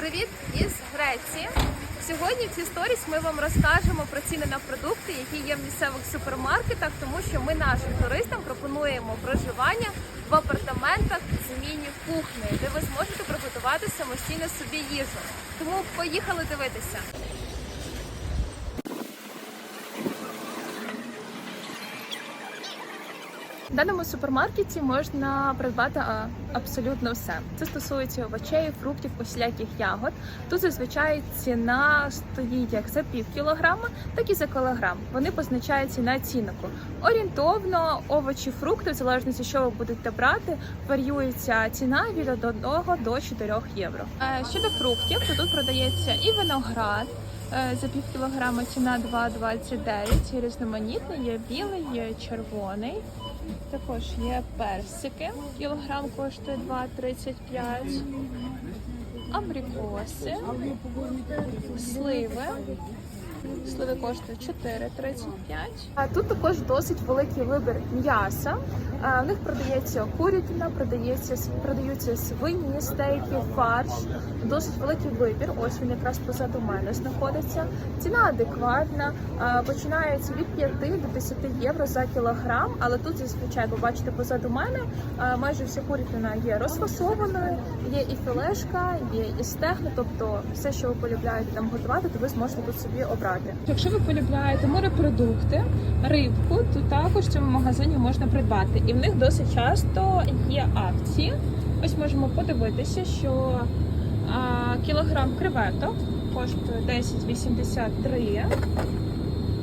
Привіт із Греції. Сьогодні в цій сторіс ми вам розкажемо про ціни на продукти, які є в місцевих супермаркетах, тому що ми нашим туристам пропонуємо проживання в апартаментах з міні-кухнею, де ви зможете приготувати самостійно собі їжу. Тому поїхали дивитися. В даному супермаркеті можна придбати абсолютно все. Це стосується овочей, фруктів, усіляких ягод. Тут зазвичай ціна стоїть як за пів кілограма, так і за кілограм. Вони позначаються на ціннику. Орієнтовно овочі, фрукти, в залежності, що ви будете брати, варіюється ціна від 1 до 4 євро. Е, Щодо фруктів, то тут продається і виноград. Е, За пів кілограма ціна 2,29. Різноманітний, є білий, є червоний. Також є персики. Кілограм коштує 2,35. Абрикоси, сливи. Сливи коштують 4,35. А тут також досить великий вибір м'яса. В них продається курятина, продається продаються свині, стейки, фарш. Досить великий вибір. Ось він якраз позаду мене знаходиться. Ціна адекватна. Починається від 5 до 10 євро за кілограм. Але тут зазвичай ви бачите позаду мене. Майже вся курятина є розфасованою. Є і філешка, є і стегна. Тобто все, що ви полюбляєте там готувати, то ви зможете тут собі обрати. Якщо ви полюбляєте морепродукти, рибку, то також в цьому магазині можна придбати. І в них досить часто є акції. Ось можемо подивитися, що кілограм креветок коштує 10,83.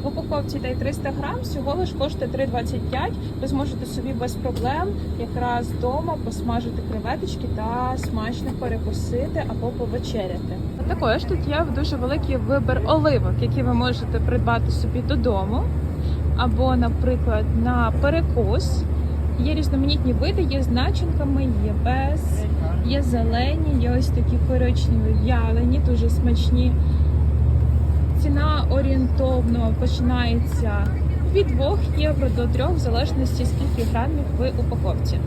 В упаковці йде 300 грам, всього лиш коштує 3,25. Ви зможете собі без проблем якраз вдома посмажити креветочки та смачно перекусити або повечеряти. Також тут є дуже великий вибір оливок, які ви можете придбати собі додому, або, наприклад, на перекус. Є різноманітні види, є з начинками, є без, є зелені, є ось такі коричневі в'ялені, дуже смачні. Ціна орієнтовно починається від 2 євро до 3, в залежності скільки грамів в упаковці.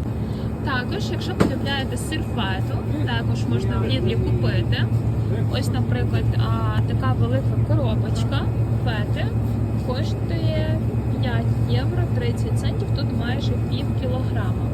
Також, якщо полюбляєте сир фету, також можна в Лідлі купити. Ось, наприклад, така велика коробочка фети коштує 5 євро 30 центів, тут майже пів кілограма.